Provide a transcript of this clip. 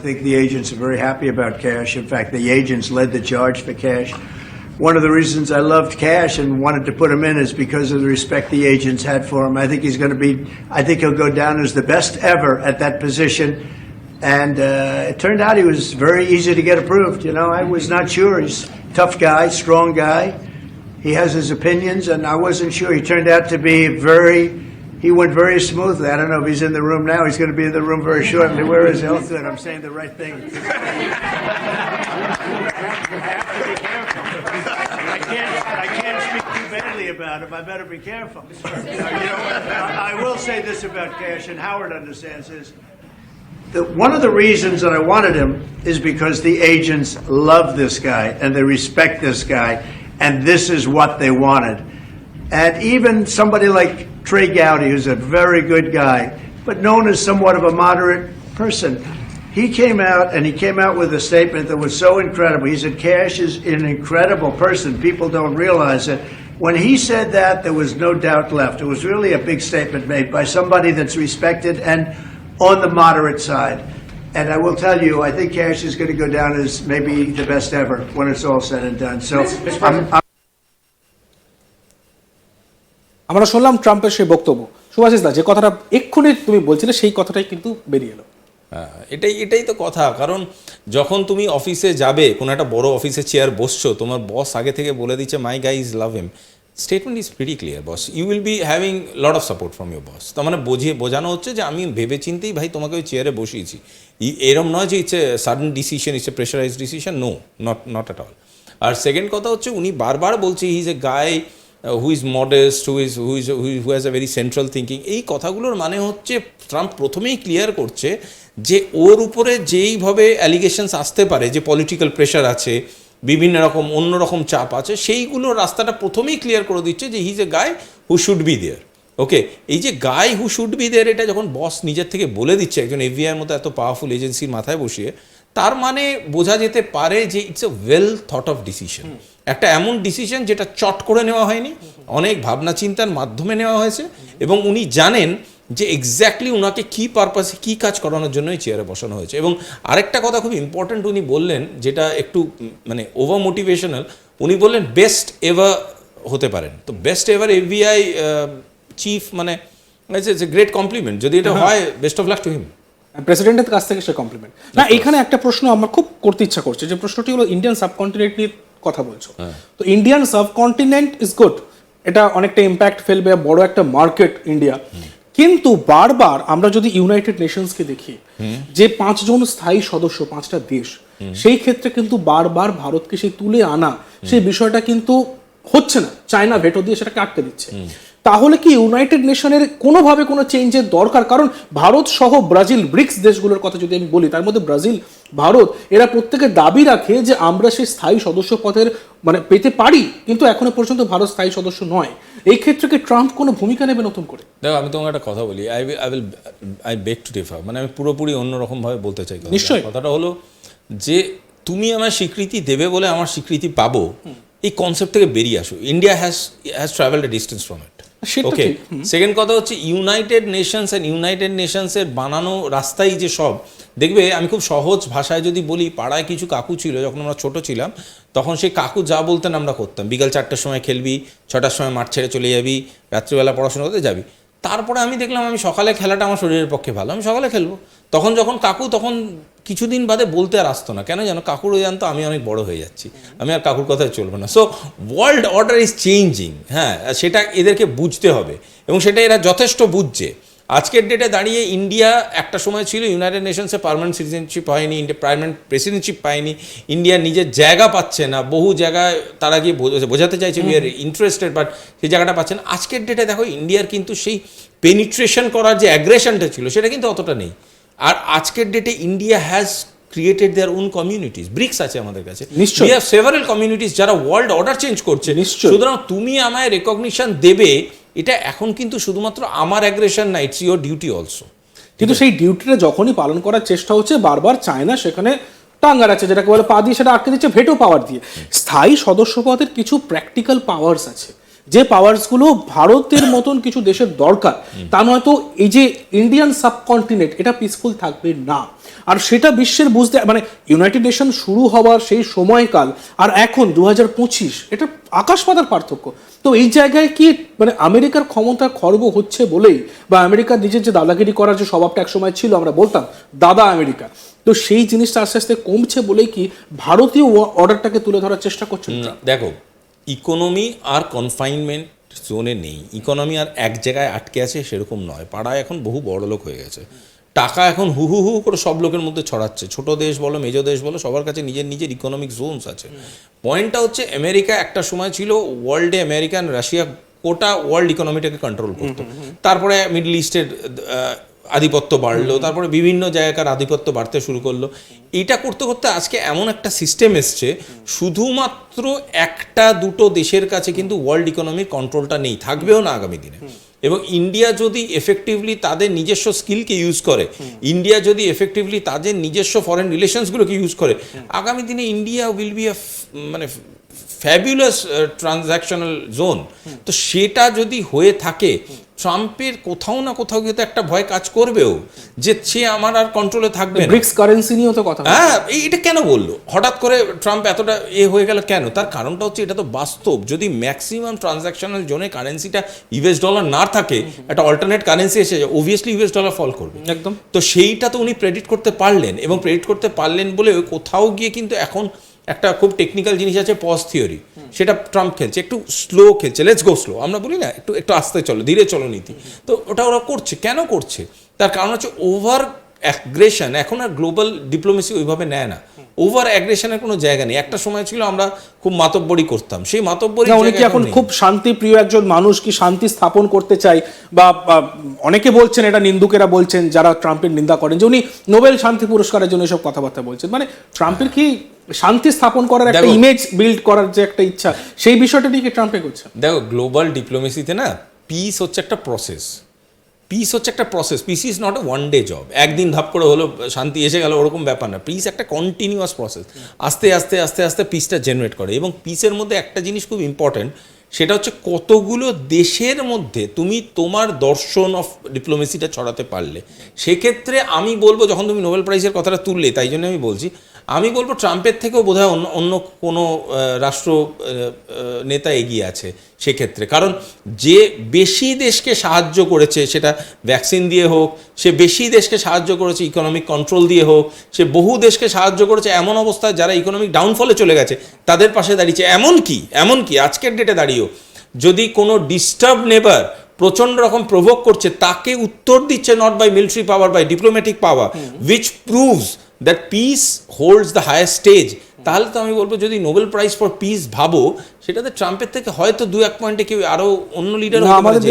think the agents are very happy about Cash. In fact, the agents led the charge for Cash. One of the reasons I loved Cash and wanted to put him in is because of the respect the agents had for him. I think he's going to be, I think he'll go down as the best ever at that position. And uh, it turned out he was very easy to get approved. You know, I was not sure. He's a tough guy, strong guy. He has his opinions, and I wasn't sure. He turned out to be very, he went very smoothly. I don't know if he's in the room now. He's going to be in the room very shortly. Where is good. I'm saying the right thing. I can't, I can't speak too badly about him. I better be careful. You know, I I will say this about Cash, and Howard understands this. That one of the reasons that I wanted him is because the agents love this guy and they respect this guy, and this is what they wanted. And even somebody like Trey Gowdy, who's a very good guy, but known as somewhat of a moderate person, he came out and he came out with a statement that was so incredible. He said, Cash is an incredible person. People don't realize it. When he said that, there was no doubt left. It was really a big statement made by somebody that's respected and on the moderate side. And I will tell you, I think Cash is going to go down as maybe the best ever when it's all said and done. So I'm, I'm আমরা শুনলাম ট্রাম্পের সেই বক্তব্য। সুভাষিস দা যে কথাটা এক্ষুনি তুমি বলছিলে সেই কথাটাই কিন্তু বেরিয়ে এলো। হ্যাঁ, এটাই এটাই তো কথা। কারণ যখন তুমি অফিসে যাবে কোনো একটা বড় অফিসে চেয়ার বসছো তোমার বস আগে থেকে বলে দিচ্ছে my guy is love him statement is pretty clear boss you will be having lot of support from your boss তার মানে বুঝিয়ে বোঝানো হচ্ছে যে আমি ভেবে চিন্তেই ভাই তোমাকে ওই চেয়ারে বসিয়েছি। ই- এরম নয় যে it's a sudden decision it's a pressurise decision no not not at all R second কথা হচ্ছে উনি বারবার বলছে is a guy who is modest who is who is who has a very central thinking এই কথাগুলোর মানে হচ্ছে Trump প্রথমেই ক্লিয়ার করছে যে ওর উপরে যেইভাবে অ্যালিগেশনস আসতে পারে, যে পলিটিক্যাল প্রেশার আছে, বিভিন্ন রকম, অন্য রকম চাপ আছে সেইগুলো রাস্তাটা প্রথমেই ক্লিয়ার করে দিচ্ছে যে he is a guy who should be there okay এই যে গাই হু শুড বি দেয়ার এটা যখন বস নিজের থেকে বলে দিচ্ছে, একজন এফবিআইয়ের মতো এত পাওয়ারফুল এজেন্সির মাথায় বসিয়ে তার মানে বোঝা যেতে পারে যে it's a well thought of decision একটা এমন ডিসিশন যেটা চট করে নেওয়া হয়নি অনেক ভাবনা চিন্তার মাধ্যমে নেওয়া হয়েছে এবং উনি জানেন যে এক্স্যাক্টলি ওনাকে কী পারপাসে কী কাজ করানোর জন্যই চেয়ারে বসানো হয়েছে। এবং আরেকটা কথা খুব ইম্পর্ট্যান্ট উনি বললেন যেটা একটু মানে ওভার মোটিভেশনাল উনি বললেন বেস্ট এভার হতে পারেন। তো বেস্ট এভার এফবিআই চিফ মানে ইটস এ গ্রেট কমপ্লিমেন্ট যদি এটা হয়। Best of luck to him প্রেসিডেন্টের কাছ থেকে সে কমপ্লিমেন্ট না এখানে একটা প্রশ্ন আমার খুব করতে ইচ্ছা করছে যে প্রশ্নটি হলো ইন্ডিয়ান সাবকন্টিনেন্ট নিয়ে কথা বলছো। তো ইন্ডিয়ান সাবকন্টিনেন্ট ইজ গুড এটা অনেকটা ইম্প্যাক্ট ফেলবে বড় একটা মার্কেট ইন্ডিয়া কিন্তু বারবার আমরা যদি ইউনাইটেড নেশনসকে দেখি যে পাঁচজন স্থায়ী সদস্য পাঁচটা দেশ সেই ক্ষেত্রে কিন্তু বারবার ভারতকে সেই তুলে আনা সেই বিষয়টা কিন্তু হচ্ছে না। চায়না ভেটো দিয়ে সেটাকে আটকে দিচ্ছে। তাহলে কি ইউনাইটেড নেশনের কোনোভাবে কোনো চেঞ্জের দরকার? কারণ ভারত সহ ব্রাজিল ব্রিক্স দেশগুলোর কথা যদি আমি বলি তার মধ্যে ব্রাজিল ভারত এরা প্রত্যেকে দাবি রাখে যে আমরা সেই স্থায়ী সদস্য পদের মানে পেতে পারি কিন্তু এখনও পর্যন্ত ভারত স্থায়ী সদস্য নয়। এই ক্ষেত্রে কি ট্রাম্প কোনো ভূমিকা নেবে নতুন করে? দেখো আমি তোমাকে একটা কথা বলি। I I will I beg to differ মানে আমি পুরোপুরি অন্যরকমভাবে বলতে চাই। নিশ্চয়ই। কথাটা হলো যে তুমি আমার স্বীকৃতি দেবে বলে আমার স্বীকৃতি পাবো এই কনসেপ্ট থেকে বেরিয়ে আসো। India has has travelled a distance from it okay second কথা হচ্ছে ইউনাইটেড নেশনস অ্যান্ড ইউনাইটেড নেশনসের বানানো রাস্তাই যে সব দেখবে আমি খুব সহজ ভাষায় যদি বলি পাড়ায় কিছু কাকু ছিল যখন আমরা ছোট ছিলাম তখন সেই কাকু যা বলতেন আমরা করতাম। বিকাল চারটার সময় খেলবি ছটার সময় মাঠ ছেড়ে চলে যাবি রাত্রিবেলা পড়াশোনা করতে যাবি। তারপরে আমি দেখলাম আমি সকালে খেলাটা আমার শরীরের পক্ষে ভালো আমি সকালে খেলব। তখন যখন কাকু তখন কিছুদিন বাদে বলতে আর আসতো না। কেন জানো? কাকুরও জানতো আমি অনেক বড় হয়ে যাচ্ছি। আমি আর কাকুর কথায় চলবো না। So world order is changing হ্যাঁ? সেটা এদেরকে বুঝতে হবে। এবং সেটা এরা যথেষ্ট বুঝছে। আজকের ডেটে দাঁড়িয়ে ইন্ডিয়া একটা সময় ছিল ইউনাইটেড নেশনসে পার্মানেন্ট সিটিজেনশিপ হয়নি ইন্ডিয়া পার্মানেন্ট প্রেসিডেন্টশিপ পায়নি। ইন্ডিয়া নিজের জায়গা পাচ্ছে না। বহু জায়গায় তারা গিয়ে বোঝা- বোঝাতে চাইছে উই আর ইন্টারেস্টেড বাট সেই জায়গাটা পাচ্ছে না। আজকের ডেটে দেখো ইন্ডিয়ার কিন্তু সেই পেনিট্রেশন করার যে অ্যাগ্রেশনটা ছিল সেটা কিন্তু অতটা নেই। আর আজকের ডেটে India has created their own communities BRICS আছে আমাদের কাছে। নিশ্চয়ই। Several communities যারা ওয়ার্ল্ড অর্ডার চেঞ্জ করছে। নিশ্চয়ই। সুতরাং তুমি আমায় রেকগনিশন দেবে এটা এখন কিন্তু শুধুমাত্র আমার অ্যাগ্রেশন না ইটস ইউর ডিউটি অলসো কিন্তু সেই ডিউটিটা যখনই পালন করার চেষ্টা হচ্ছে বারবার চায়না সেখানে টাঙ্গার আছে যেটাকে বলে পা দিয়ে সেটা আটকে দিচ্ছে ভেটো পাওয়ার দিয়ে। স্থায়ী সদস্য পদের কিছু প্র্যাকটিক্যাল পাওয়ার্স আছে। যে পাওয়ার্সগুলো ভারতের মতন কিছু দেশের দরকার তা নয়তো এই যে ইন্ডিয়ান সাবকন্টিনেন্ট এটা পিসফুল থাকবে না। আর সেটা বিশ্বের বুঝতে মানে ইউনাইটেড নেশন শুরু হওয়ার সেই সময়কাল আর এখন দু পঁচিশ এটা আকাশ পাতার পার্থক্য। তো এই জায়গায় কি মানে আমেরিকার ক্ষমতা খর্ব হচ্ছে বলেই বা আমেরিকার নিজের যে দাদাগিরি করার যে স্বভাবটা একসময় ছিল আমরা বলতাম দাদা আমেরিকা। তো সেই জিনিসটা আস্তে আস্তে কমছে বলেই কি ভারতীয় অর্ডারটাকে তুলে ধরার চেষ্টা করছে না, দেখো ইকোনমি আর কনফাইনমেন্ট জোনে নেই। ইকোনমি আর এক জায়গায় আটকে আছে সেরকম নয়। পাড়ায় এখন বহু বড় লোক হয়ে গেছে। টাকা এখন হু হু হু করে সব লোকের মধ্যে ছড়াচ্ছে। ছোট দেশ বলো মেজো দেশ বলো সবার কাছে নিজের নিজের ইকোনমিক জোনস আছে। পয়েন্টটা হচ্ছে আমেরিকা একটা সময় ছিল ওয়ার্ল্ডে আমেরিকান রাশিয়া গোটা ওয়ার্ল্ড ইকোনমিটাকে কন্ট্রোল করতো। তারপরে মিডল ইস্টের আধিপত্য বাড়লো, তারপরে বিভিন্ন জায়গার আধিপত্য বাড়তে শুরু করল। এটা করতে করতে আজকে এমন একটা সিস্টেম এসছে, শুধুমাত্র একটা দুটো দেশের কাছে কিন্তু ওয়ার্ল্ড ইকোনমির কন্ট্রোলটা নেই, থাকবেও না আগামী দিনে। এবং ইন্ডিয়া যদি এফেক্টিভলি তাদের নিজস্ব স্কিলকে ইউজ করে ইন্ডিয়া যদি এফেক্টিভলি তাদের নিজস্ব ফরেন রিলেশনসগুলোকে ইউজ করে, আগামী দিনে ইন্ডিয়া উইল বি মানে ফ্যাবুলাস ট্রানজ্যাকশনাল জোন তো সেটা যদি হয়ে থাকে ট্রাম্পের কোথাও না কোথাও কিন্তু একটা ভয় কাজ করবেও যে সে আমার আর কন্ট্রোলে থাকবে ব্রিক্স কারেন্সি নিয়েও তো কথা হ্যাঁ এটা কেন বলল? হঠাৎ করে ট্রাম্প এতটা এ হয়ে গেল কেন? তার কারণটা হচ্ছে এটা তো বাস্তব। যদি ম্যাক্সিমাম ট্রানজাকশনাল জোনে কারেন্সিটা ইউএস ডলার না থাকে একটা অল্টারনেট কারেন্সি এসে যায় অবভিয়াসলি ইউএস ডলার ফল করবে। একদম। তো সেইটা তো উনি প্রেডিক্ট করতে পারলেন এবং প্রেডিক্ট করতে পারলেন বলে কোথাও গিয়ে কিন্তু এখন একটা খুব টেকনিক্যাল জিনিস আছে পজ থিওরি সেটা ট্রাম্প খেলছে, একটু স্লো খেলছে লেটস গো স্লো আমরা বলি না, একটু একটু আস্তে চলো, ধীরে চলো নীতি। তো ওটা ওরা করছে, কেন করছে? তার কারণ হচ্ছে ওভার অ্যাগ্রেশন এখন আর গ্লোবাল ডিপ্লোমেসি ওইভাবে নেয় না। ওভার অ্যাগ্রেশনের কোনো জায়গা নেই। একটা সময় ছিল আমরা খুব মাতব্বরি করতাম। সেই মাতব্বরি উনি কি এখন খুব শান্তিপ্রিয় একজন মানুষ কি শান্তি স্থাপন করতে চাই? বা বা অনেকে বলছেন এটা নিন্দুকেরা বলছেন যারা ট্রাম্পের নিন্দা করেন যে উনি নোবেল শান্তি পুরস্কারের জন্য এসব কথাবার্তা বলছেন। মানে ট্রাম্পের কি শান্তি স্থাপন করার একটা ইমেজ বিল্ড করার যে একটা ইচ্ছা সেই বিষয়টা নিয়ে কি ট্রাম্পে করছে দেখো গ্লোবাল ডিপ্লোমেসিতে না পিস হচ্ছে একটা প্রসেস পিস হচ্ছে একটা process peace is not a one day job একদিন ধাপ করে হলো, শান্তি এসে গেল, ওরকম ব্যাপার না। পিস একটা কন্টিনিউয়াস প্রসেস আস্তে আস্তে আস্তে আস্তে পিসটা জেনারেট করে। এবং পিসের মধ্যে একটা জিনিস খুব ইম্পর্ট্যান্ট সেটা হচ্ছে কতগুলো দেশের মধ্যে তুমি তোমার দর্শন অফ ডিপ্লোমেসিটা ছড়াতে পারলে। সেক্ষেত্রে আমি বলব, যখন তুমি নোবেল প্রাইজের কথাটা তুললে, তাই জন্য আমি বলছি আমি বলব ট্রাম্পের থেকেও বোধহয় অন্য অন্য কোনো রাষ্ট্র নেতা এগিয়ে আছে সেক্ষেত্রে। কারণ যে বেশি দেশকে সাহায্য করেছে সেটা ভ্যাকসিন দিয়ে হোক সে বেশি দেশকে সাহায্য করেছে ইকোনমিক কন্ট্রোল দিয়ে হোক সে বহু দেশকে সাহায্য করেছে এমন অবস্থায় যারা ইকোনমিক ডাউনফলে চলে গেছে তাদের পাশে দাঁড়িয়েছে। এমন কি এমন কি আজকের ডেটে দাঁড়িয়েও যদি কোনো ডিস্টার্ব নেবার প্রচণ্ড রকম প্রভোগ করছে তাকে উত্তর দিচ্ছে not by military power by diplomatic power which proves that peace holds the higher stage তাহলে তো আমি বলব যদি নোবেল প্রাইজ ফর পিস ভাবো সেটাতে ট্রাম্পের থেকে হয়তো দু এক পয়েন্টে কেউ আরও অন্য লিডার